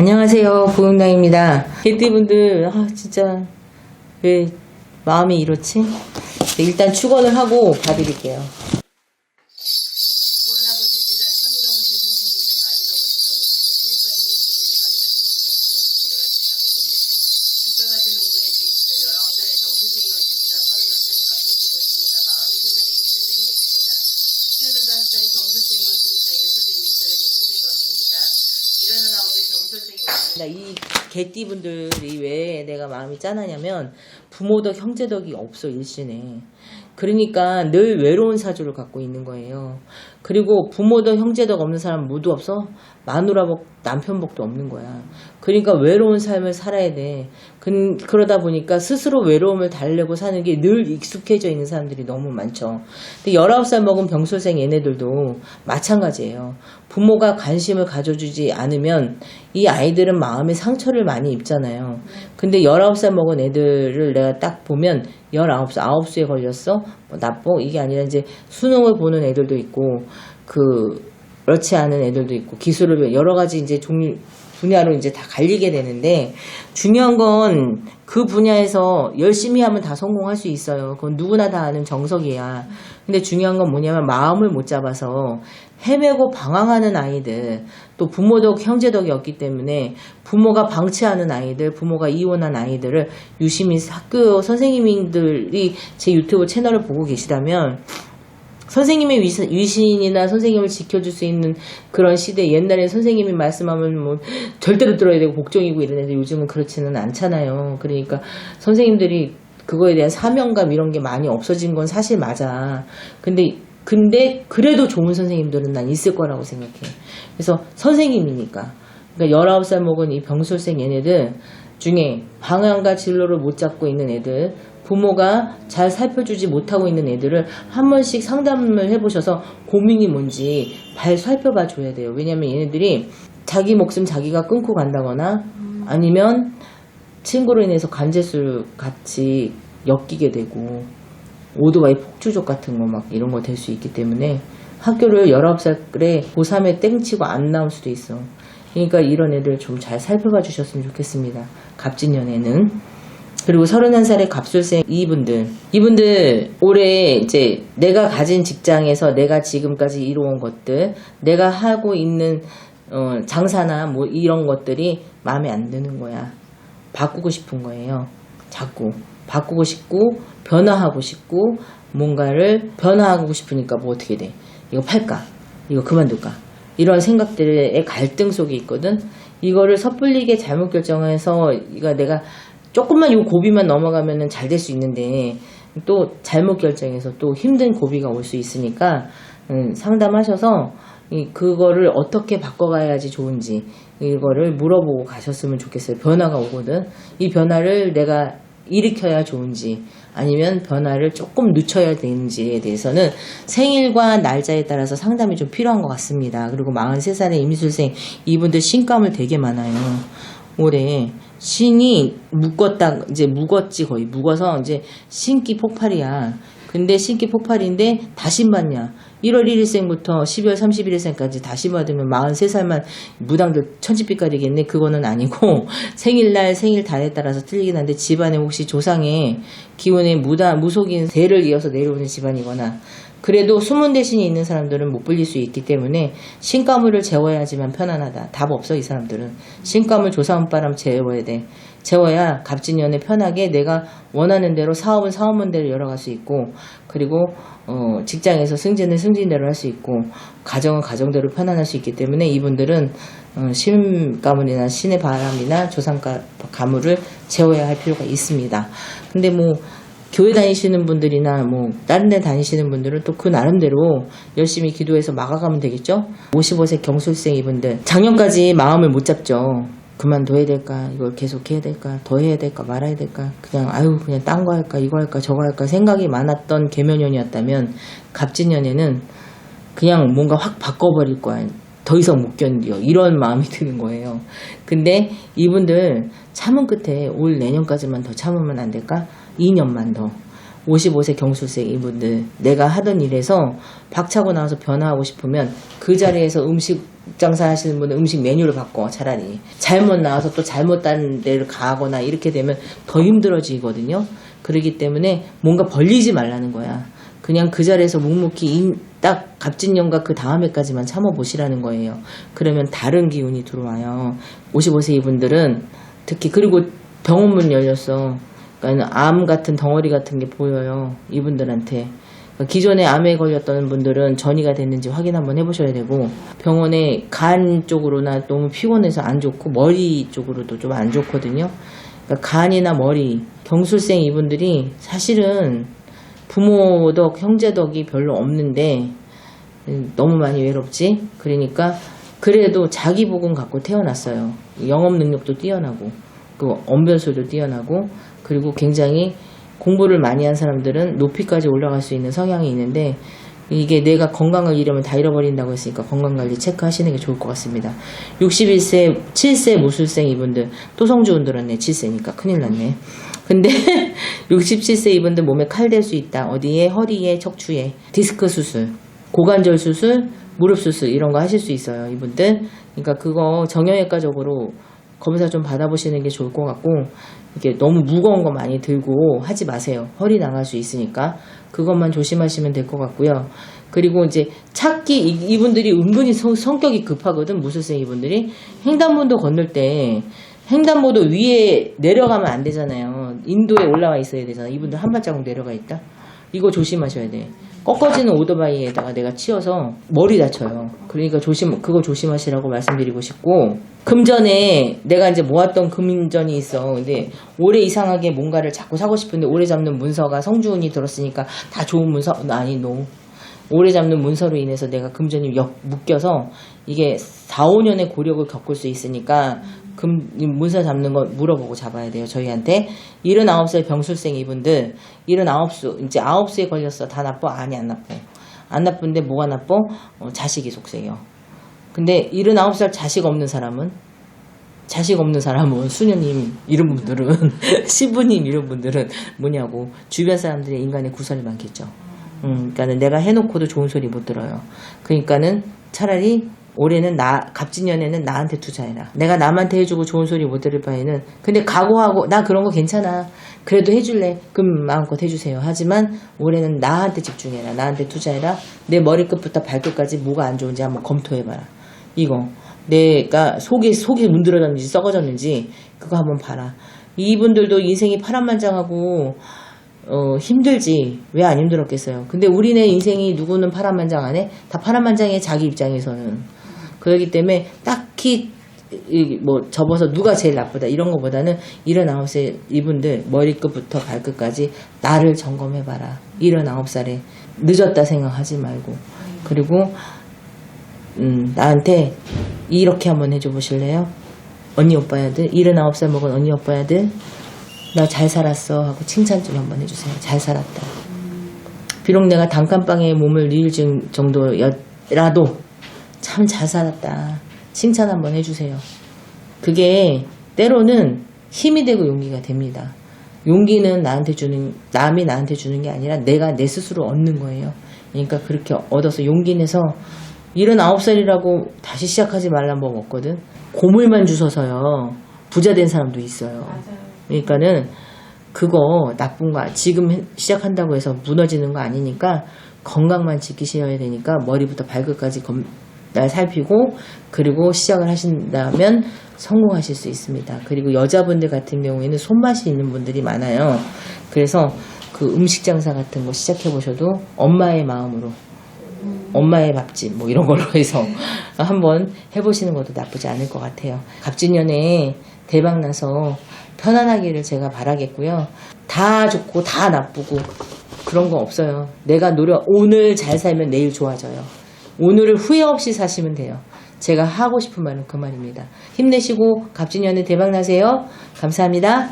안녕하세요. 부흥당입니다. 개띠분들, 아, 진짜, 왜 마음이 이렇지? 네, 일단 축원을 하고 봐드릴게요. 이 개띠분들이 왜 내가 마음이 짠하냐면 부모덕 형제덕이 없어 일신에 그러니까 늘 외로운 사주를 갖고 있는 거예요. 그리고 부모덕 형제덕 없는 사람 모두 없어? 마누라복 남편복도 없는 거야. 그러니까 외로운 삶을 살아야 돼. 그, 그러다 보니까 스스로 외로움을 달래고 사는 게 늘 익숙해져 있는 사람들이 너무 많죠. 근데 19살 먹은 병솔생 얘네들도 마찬가지예요. 부모가 관심을 가져주지 않으면 이 아이들은 마음에 상처를 많이 입잖아요. 근데 19살 먹은 애들을 내가 딱 보면 19살, 9수에 걸렸어? 뭐 나빠? 이게 아니라 이제 수능을 보는 애들도 있고, 그, 그렇지 않은 애들도 있고, 기술을 여러 가지 이제 종류, 분야로 이제 다 갈리게 되는데, 중요한 건 그 분야에서 열심히 하면 다 성공할 수 있어요. 그건 누구나 다 아는 정석이야. 근데 중요한 건 뭐냐면 마음을 못 잡아서 헤매고 방황하는 아이들, 또 부모덕, 형제덕이 없기 때문에 부모가 방치하는 아이들, 부모가 이혼한 아이들을 유심히 학교 선생님들이 제 유튜브 채널을 보고 계시다면 선생님의 위신, 위신이나 선생님을 지켜줄 수 있는 그런 시대 옛날에 선생님이 말씀하면 뭐 절대로 들어야 되고 복종이고 이러는데 요즘은 그렇지는 않잖아요. 그러니까 선생님들이 그거에 대한 사명감 이런 게 많이 없어진 건 사실 맞아. 근데 근데 그래도 좋은 선생님들은 난 있을 거라고 생각해. 그래서 선생님이니까. 그러니까 19살 먹은 이 병솔생 얘네들 중에 방향과 진로를 못 잡고 있는 애들, 부모가 잘 살펴주지 못하고 있는 애들을 한 번씩 상담을 해보셔서 고민이 뭔지 발 살펴봐 줘야 돼요. 왜냐면 얘네들이 자기 목숨 자기가 끊고 간다거나 아니면 친구로 인해서 간제술 같이 엮이게 되고 오토바이 폭주족 같은 거 막 이런 거 될 수 있기 때문에 학교를 19살에 고3에 땡치고 안 나올 수도 있어. 그러니까 이런 애들 좀 잘 살펴봐 주셨으면 좋겠습니다. 갑진년에는. 그리고 31살의 갑술생 이분들. 이분들 올해 이제 내가 가진 직장에서 내가 지금까지 이루어온 것들, 내가 하고 있는 어, 장사나 뭐 이런 것들이 마음에 안 드는 거야. 바꾸고 싶은 거예요. 자꾸. 바꾸고 싶고, 변화하고 싶고, 뭔가를 변화하고 싶으니까 뭐 어떻게 돼? 이거 팔까? 이거 그만둘까? 이런 생각들의 갈등 속에 있거든. 이거를 섣불리게 잘못 결정해서 이거 내가 조금만 이 고비만 넘어가면은 잘 될 수 있는데 또 잘못 결정해서 또 힘든 고비가 올 수 있으니까 음, 상담하셔서 이 그거를 어떻게 바꿔가야지 좋은지 이거를 물어보고 가셨으면 좋겠어요. 변화가 오거든. 이 변화를 내가 일으켜야 좋은지 아니면 변화를 조금 늦춰야 되는지에 대해서는 생일과 날짜에 따라서 상담이 좀 필요한 것 같습니다. 그리고 43살의 임술생 이분들 신감을 되게 많아요. 올해 신이 묶었다 이제 묵었지 거의 묵어서 이제 신기 폭발이야. 근데 신기 폭발인데 다시 받냐? 1월 1일생부터 12월 31일생까지 다시 받으면 43살만 무당들 천지빛깔이겠네. 그거는 아니고 생일날 생일 달에 따라서 틀리긴 한데 집안에 혹시 조상의 기운의 무다 무속인 대를 이어서 내려오는 집안이거나 그래도 수문 대신이 있는 사람들은 못 불릴 수 있기 때문에 신가물을 재워야지만 편안하다. 답 없어 이 사람들은. 신가물 조사원바람 재워야 돼. 재워야 갑진년에 편하게 내가 원하는 대로 사업은 사업문대로 열어갈 수 있고 그리고 어, 직장에서 승진은 승진대로 할 수 있고 가정은 가정대로 편안할 수 있기 때문에 이분들은 어, 신가물이나 신의 바람이나 조상 가물을 재워야 할 필요가 있습니다. 근데 뭐 교회 다니시는 분들이나 뭐 다른 데 다니시는 분들은 또 그 나름대로 열심히 기도해서 막아가면 되겠죠. 55세 경술생 이분들 작년까지 마음을 못 잡죠. 그만둬야 될까? 이걸 계속 해야 될까? 더 해야 될까? 말아야 될까? 그냥 아유 그냥 딴 거 할까? 이거 할까? 저거 할까? 생각이 많았던 개면연이었다면 갑진년에는 그냥 뭔가 확 바꿔버릴 거야. 더 이상 못 견뎌. 이런 마음이 드는 거예요. 근데 이분들 참은 끝에 올 내년까지만 더 참으면 안 될까 2년만 더 55세 경술생 이분들 내가 하던 일에서 박차고 나와서 변화하고 싶으면 그 자리에서 음식 장사 하시는 분은 음식 메뉴를 바꿔 차라리 잘못 나와서 또 잘못 다른 데를 가거나 이렇게 되면 더 힘들어지거든요. 그렇기 때문에 뭔가 벌리지 말라는 거야. 그냥 그 자리에서 묵묵히 인- 딱 갑진년과 그 다음에까지만 참아보시라는 거예요. 그러면 다른 기운이 들어와요. 55세 이분들은 특히 그리고 병원 문 열렸어. 그러니까 암 같은 덩어리 같은 게 보여요. 이분들한테. 그러니까 기존에 암에 걸렸던 분들은 전이가 됐는지 확인 한번 해보셔야 되고 병원에 간 쪽으로나 너무 피곤해서 안 좋고 머리 쪽으로도 좀 안 좋거든요. 그러니까 간이나 머리 경술생 이분들이 사실은 부모 덕 형제 덕이 별로 없는데 음, 너무 많이 외롭지. 그러니까 그래도 자기 복은 갖고 태어났어요. 영업 능력도 뛰어나고 그 언변술도 뛰어나고 그리고 굉장히 공부를 많이 한 사람들은 높이까지 올라갈 수 있는 성향이 있는데 이게 내가 건강을 잃으면 다 잃어버린다고 했으니까 건강관리 체크하시는 게 좋을 것 같습니다. 61세, 7세 무술생 이분들 또 성주운 들었네. 7세니까 큰일 났네. 근데 67세 이분들 몸에 칼댈수 있다. 어디에? 허리에, 척추에. 디스크 수술, 고관절 수술, 무릎 수술 이런 거 하실 수 있어요. 이분들. 그러니까 그거 정형외과적으로 검사 좀 받아보시는 게 좋을 것 같고 이게 너무 무거운 거 많이 들고 하지 마세요. 허리 나갈 수 있으니까 그것만 조심하시면 될 것 같고요. 그리고 이제 찾기 이- 이분들이 은근히 성, 성격이 급하거든 무술생 이분들이 횡단보도 건널 때 횡단보도 위에 내려가면 안 되잖아요. 인도에 올라와 있어야 되잖아. 이분들 한 발자국 내려가 있다. 이거 조심하셔야 돼. 꺾어지는 오토바이에다가 내가 치여서 머리 다쳐요. 그러니까 조심, 그거 조심하시라고 말씀드리고 싶고, 금전에 내가 이제 모았던 금전이 있어. 근데 올해 이상하게 뭔가를 자꾸 사고 싶은데 오래 잡는 문서가 성주운이 들었으니까 다 좋은 문서, 아니, 노. 오래 잡는 문서로 인해서 내가 금전이 역, 묶여서 이게 4, 5년의 고력을 겪을 수 있으니까 금, 이 문서 잡는 거 물어보고 잡아야 돼요, 저희한테. 79살 병술생 이분들, 79수, 이제 9수에 걸렸어. 다 나빠? 아니, 안 나빠. 안 나쁜데 뭐가 나빠? 어, 자식이 속생이요. 근데 79살 자식 없는 사람은? 자식 없는 사람은 수녀님 이런 분들은 시부님 이런 분들은 뭐냐고 주변 사람들의 인간의 구설이 많겠죠. 음, 그러니까는 내가 해놓고도 좋은 소리 못 들어요. 그러니까는 차라리 올해는 나 갑진년에는 나한테 투자해라. 내가 남한테 해주고 좋은 소리 못 들을 바에는 근데 각오하고 나 그런 거 괜찮아. 그래도 해줄래. 그럼 마음껏 해주세요. 하지만 올해는 나한테 집중해라. 나한테 투자해라. 내 머리끝부터 발끝까지 뭐가 안 좋은지 한번 검토해봐라. 이거 내가 속이 속이 문드러졌는지 썩어졌는지 그거 한번 봐라. 이분들도 인생이 파란만장하고 어, 힘들지. 왜 안 힘들었겠어요. 근데 우리네 인생이 누구는 파란만장 안 해? 다 파란만장해, 자기 입장에서는. 그렇기 때문에 딱히, 이, 뭐, 접어서 누가 제일 나쁘다, 이런 거보다는 79세 이분들 머리끝부터 발끝까지 나를 점검해봐라. 79살에 늦었다 생각하지 말고. 그리고, 음, 나한테 이렇게 한번 해줘 보실래요? 언니 오빠야들, 79살 먹은 언니 오빠야들, 나 잘 살았어 하고 칭찬 좀 한번 해주세요. 잘 살았다. 비록 내가 단칸방에 몸을 뉘을 정- 정도여라도 참 잘 살았다. 칭찬 한번 해주세요. 그게 때로는 힘이 되고 용기가 됩니다. 용기는 나한테 주는, 남이 나한테 주는 게 아니라 내가 내 스스로 얻는 거예요. 그러니까 그렇게 얻어서 용기 내서 79살이라고 다시 시작하지 말란 법 없거든. 고물만 주셔서요. 부자 된 사람도 있어요. 그러니까는 그거 나쁜 거 지금 해- 시작한다고 해서 무너지는 거 아니니까 건강만 지키셔야 되니까 머리부터 발끝까지 검, 날 살피고 그리고 시작을 하신다면 성공하실 수 있습니다. 그리고 여자분들 같은 경우에는 손맛이 있는 분들이 많아요. 그래서 그 음식 장사 같은 거 시작해 보셔도 엄마의 마음으로 엄마의 밥집 뭐 이런 걸로 해서 한번 해보시는 것도 나쁘지 않을 것 같아요. 갑진년에 대박 나서 편안하기를 제가 바라겠고요. 다 좋고 다 나쁘고 그런 거 없어요. 내가 노력 오늘 잘 살면 내일 좋아져요. 오늘을 후회 없이 사시면 돼요. 제가 하고 싶은 말은 그 말입니다. 힘내시고 갑진년에 대박 나세요. 감사합니다.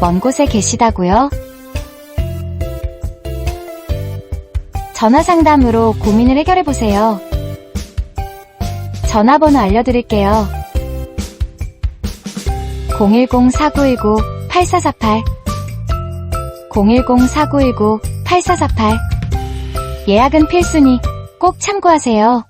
먼 곳에 계시다고요? 전화 상담으로 고민을 해결해 보세요. 전화번호 알려드릴게요. 010-4919-8448 010-4919-8448 예약은 필수니 꼭 참고하세요.